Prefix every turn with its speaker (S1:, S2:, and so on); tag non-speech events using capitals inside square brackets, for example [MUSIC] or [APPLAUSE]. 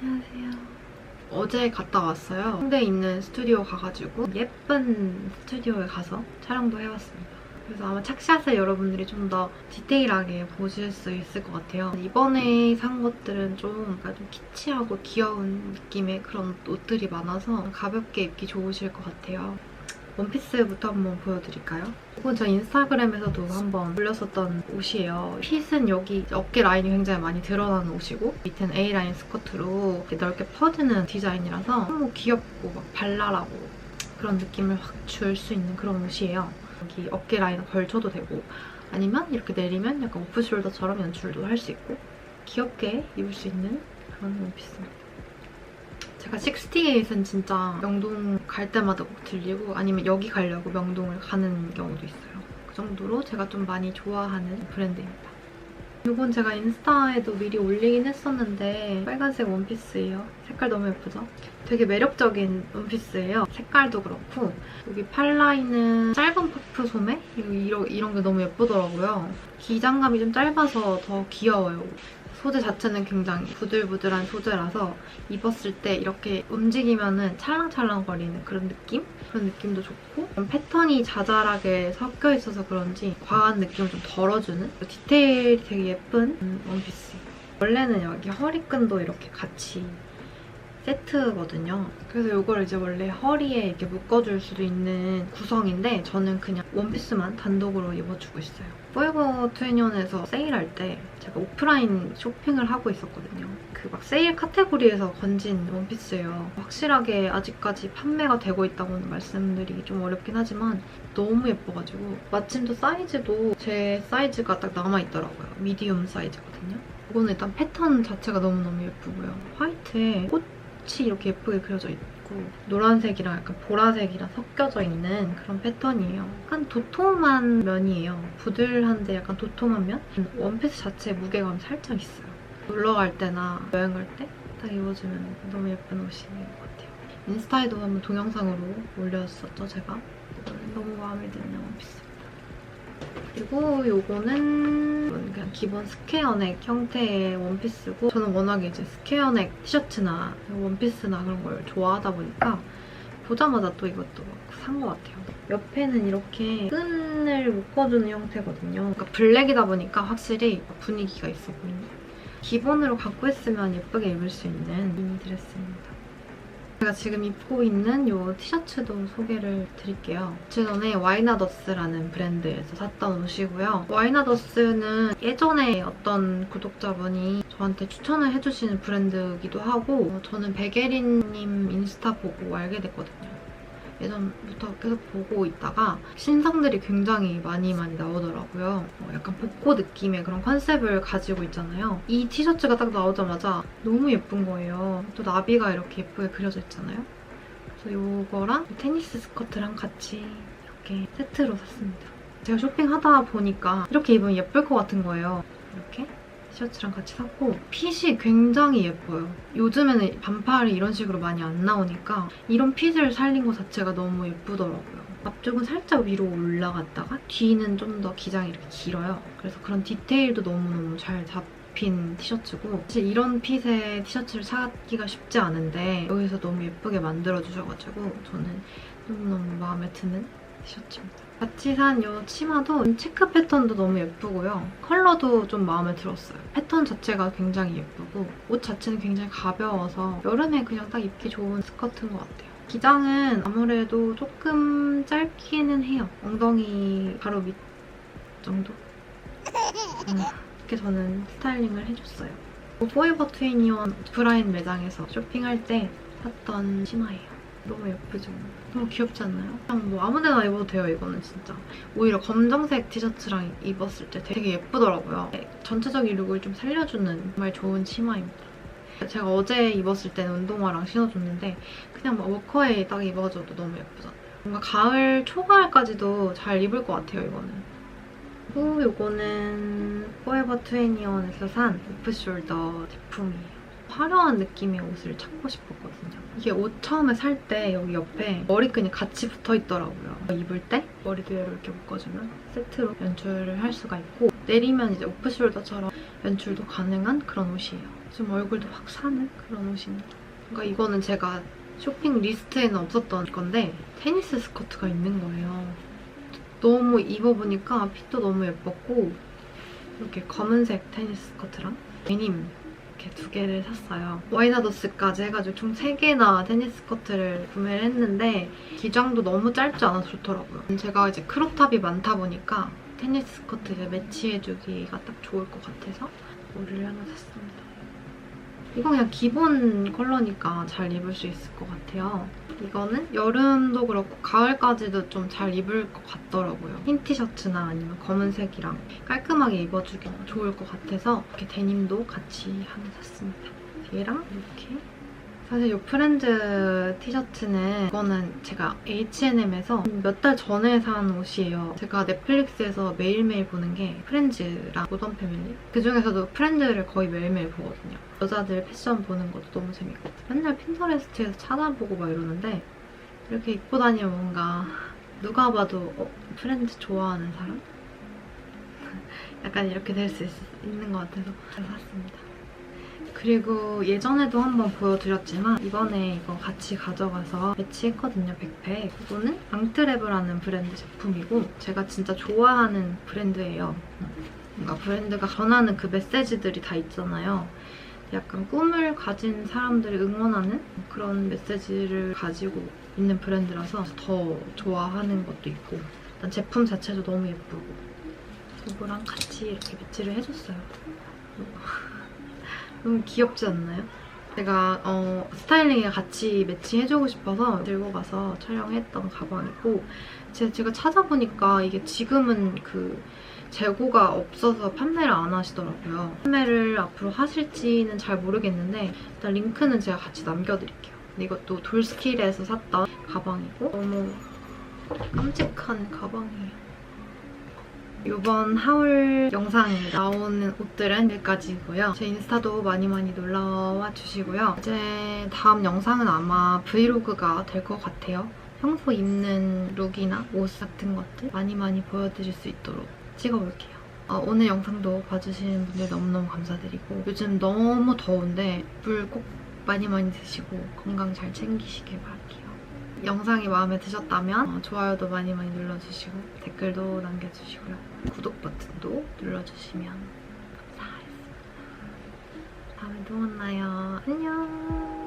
S1: 안녕하세요. 어제 갔다 왔어요. 홍대에 있는 스튜디오 가가지고 예쁜 스튜디오에 가서 촬영도 해봤습니다. 그래서 아마 착샷을 여러분들이 좀 더 디테일하게 보실 수 있을 것 같아요. 이번에 산 것들은 좀 좀 키치하고 귀여운 느낌의 그런 옷들이 많아서 가볍게 입기 좋으실 것 같아요. 원피스부터 한번 보여드릴까요? 이건 저 인스타그램에서도 한번 올렸었던 옷이에요. 핏은 여기 어깨 라인이 굉장히 많이 드러나는 옷이고 밑에는 A라인 스커트로 넓게 퍼지는 디자인이라서 너무 귀엽고 막 발랄하고 그런 느낌을 확 줄 수 있는 그런 옷이에요. 여기 어깨 라인을 걸쳐도 되고 아니면 이렇게 내리면 약간 오프숄더처럼 연출도 할 수 있고 귀엽게 입을 수 있는 그런 원피스입니다. 제가 68은 진짜 명동 갈 때마다 꼭 들리고 아니면 여기 가려고 명동을 가는 경우도 있어요. 그 정도로 제가 좀 많이 좋아하는 브랜드입니다. 이건 제가 인스타에도 미리 올리긴 했었는데 빨간색 원피스예요. 색깔 너무 예쁘죠? 되게 매력적인 원피스예요. 색깔도 그렇고 여기 팔 라인은 짧은 퍼프 소매? 이런, 이런 게 너무 예쁘더라고요. 기장감이 좀 짧아서 더 귀여워요. 소재 자체는 굉장히 부들부들한 소재라서 입었을 때 이렇게 움직이면은 찰랑찰랑거리는 그런 느낌? 그런 느낌도 좋고 패턴이 자잘하게 섞여 있어서 그런지 과한 느낌을 좀 덜어주는 디테일이 되게 예쁜 원피스. 원래는 여기 허리끈도 이렇게 같이 세트거든요. 그래서 이걸 이제 원래 허리에 이렇게 묶어줄 수도 있는 구성인데 저는 그냥 원피스만 단독으로 입어주고 있어요. 포에버 21에서 세일할 때 제가 오프라인 쇼핑을 하고 있었거든요. 그 막 세일 카테고리에서 건진 원피스예요. 확실하게 아직까지 판매가 되고 있다고는 말씀드리기 좀 어렵긴 하지만 너무 예뻐가지고 마침 또 사이즈도 제 사이즈가 딱 남아있더라고요. 미디움 사이즈거든요. 이거는 일단 패턴 자체가 너무너무 예쁘고요. 화이트에 꽃 꽃이 이렇게 예쁘게 그려져 있고 노란색이랑 약간 보라색이랑 섞여져 있는 그런 패턴이에요. 약간 도톰한 면이에요. 부들한데 약간 도톰한 면? 원피스 자체에 무게감이 살짝 있어요. 놀러 갈 때나 여행 갈 때 딱 입어주면 너무 예쁜 옷인 것 같아요. 인스타에도 한번 동영상으로 올렸었죠, 제가. 너무 마음에 드는 원피스입니다. 그리고 요거는 그냥 기본 스퀘어넥 형태의 원피스고 저는 워낙에 이제 스퀘어넥 티셔츠나 원피스나 그런 걸 좋아하다 보니까 보자마자 또 이것도 산 것 같아요. 옆에는 이렇게 끈을 묶어주는 형태거든요. 그러니까 블랙이다 보니까 확실히 분위기가 있어 보입니다. 기본으로 갖고 있으면 예쁘게 입을 수 있는 미니 드레스입니다. 제가 지금 입고 있는 이 티셔츠도 소개를 드릴게요. 제 전에 와이나더스라는 브랜드에서 샀던 옷이고요. 와이나더스는 예전에 어떤 구독자분이 저한테 추천을 해주시는 브랜드이기도 하고 저는 베게린님 인스타 보고 알게 됐거든요. 예전부터 계속 보고 있다가 신상들이 굉장히 많이 많이 나오더라고요. 어, 약간 복고 느낌의 그런 컨셉을 가지고 있잖아요. 이 티셔츠가 딱 나오자마자 너무 예쁜 거예요. 또 나비가 이렇게 예쁘게 그려져 있잖아요. 그래서 이거랑 테니스 스커트랑 같이 이렇게 세트로 샀습니다. 제가 쇼핑하다 보니까 이렇게 입으면 예쁠 것 같은 거예요. 이렇게 티셔츠랑 같이 샀고 핏이 굉장히 예뻐요. 요즘에는 반팔이 이런 식으로 많이 안 나오니까 이런 핏을 살린 것 자체가 너무 예쁘더라고요. 앞쪽은 살짝 위로 올라갔다가 뒤는 좀 더 기장이 이렇게 길어요. 그래서 그런 디테일도 너무너무 잘 잡힌 티셔츠고 사실 이런 핏의 티셔츠를 사기가 쉽지 않은데 여기서 너무 예쁘게 만들어주셔가지고 저는 너무너무 마음에 드는 티 셔츠입니다. 같이 산 이 치마도 체크 패턴도 너무 예쁘고요. 컬러도 좀 마음에 들었어요. 패턴 자체가 굉장히 예쁘고 옷 자체는 굉장히 가벼워서 여름에 그냥 딱 입기 좋은 스커트인 것 같아요. 기장은 아무래도 조금 짧기는 해요. 엉덩이 바로 밑 정도? 음, 이렇게 저는 스타일링을 해줬어요. 포에버 트웬티원 오프라인 매장에서 쇼핑할 때 샀던 치마예요. 너무 예쁘죠? 너무 귀엽지 않나요? 그냥 뭐 아무데나 입어도 돼요, 이거는 진짜. 오히려 검정색 티셔츠랑 입었을 때 되게 예쁘더라고요. 네, 전체적인 룩을 좀 살려주는 정말 좋은 치마입니다. 제가 어제 입었을 때는 운동화랑 신어줬는데 그냥 막 워커에 딱 입어줘도 너무 예쁘잖아요. 뭔가 가을, 초가을까지도 잘 입을 것 같아요, 이거는. 그리고 이거는 포에버 21에서 산 오프숄더 제품이에요. 화려한 느낌의 옷을 찾고 싶었거든요. 이게 옷 처음에 살 때 여기 옆에 머리끈이 같이 붙어 있더라고요. 입을 때 머리도 얘로 이렇게 묶어주면 세트로 연출을 할 수가 있고 내리면 이제 오프숄더처럼 연출도 가능한 그런 옷이에요. 좀 얼굴도 확 사는 그런 옷입니다. 그러니까 이거는 제가 쇼핑 리스트에는 없었던 건데 테니스 스커트가 있는 거예요. 너무 입어보니까 핏도 너무 예뻤고 이렇게 검은색 테니스 스커트랑 데님 이렇게 두 개를 샀어요. 와이나더스까지 해가지고 총 3개나 테니스 스커트를 구매를 했는데 기장도 너무 짧지 않아서 좋더라고요. 제가 이제 크롭탑이 많다 보니까 테니스 이제 매치해주기가 딱 좋을 것 같아서 이거를 하나 샀습니다. 이거 그냥 기본 컬러니까 잘 입을 수 있을 것 같아요. 이거는 여름도 그렇고 가을까지도 좀 잘 입을 것 같더라고요. 흰 티셔츠나 아니면 검은색이랑 깔끔하게 입어주기 좋을 것 같아서 이렇게 데님도 같이 하나 샀습니다. 얘랑 이렇게 사실 이 프렌즈 티셔츠는 이거는 제가 H&M에서 몇 달 전에 산 옷이에요. 제가 넷플릭스에서 매일매일 보는 게 프렌즈랑 모던 패밀리 그중에서도 프렌즈를 거의 매일매일 보거든요. 여자들 패션 보는 것도 너무 재밌고 맨날 핀터레스트에서 찾아보고 막 이러는데 이렇게 입고 다니면 뭔가 누가 봐도 어, 프렌즈 좋아하는 사람? [LAUGHS] 약간 이렇게 될 수 있는 것 같아서 잘 샀습니다. 그리고 예전에도 한번 보여드렸지만 이번에 이거 같이 가져가서 매치했거든요, 백팩. 이거는 앙트레브라는 브랜드 제품이고 제가 진짜 좋아하는 브랜드예요. 뭔가 브랜드가 전하는 그 메시지들이 다 있잖아요. 약간 꿈을 가진 사람들을 응원하는 그런 메시지를 가지고 있는 브랜드라서 더 좋아하는 것도 있고 일단 제품 자체도 너무 예쁘고 이거랑 같이 이렇게 매치를 해줬어요. 너무 귀엽지 않나요? 제가 어, 스타일링에 같이 매치해주고 싶어서 들고 가서 촬영했던 가방이고 제가, 제가 찾아보니까 이게 지금은 그 재고가 없어서 판매를 안 하시더라고요. 판매를 앞으로 하실지는 잘 모르겠는데 일단 링크는 제가 같이 남겨드릴게요. 이것도 돌스킬에서 샀던 가방이고 너무 깜찍한 가방이에요. 이번 하울 영상에 나오는 옷들은 여기까지고요. 제 인스타도 많이 많이 놀러와 주시고요. 이제 다음 영상은 아마 브이로그가 될 것 같아요. 평소 입는 룩이나 옷 같은 것들 많이 많이 보여드릴 수 있도록 찍어볼게요. 어, 오늘 영상도 봐주시는 분들 너무너무 감사드리고 요즘 너무 더운데 물 꼭 많이 많이 드시고 건강 잘 챙기시길 바랄게요. 영상이 마음에 드셨다면 어, 좋아요도 많이 많이 눌러주시고 댓글도 남겨주시고요. 구독 버튼도 눌러주시면 감사하겠습니다. 다음에 또 만나요. 안녕.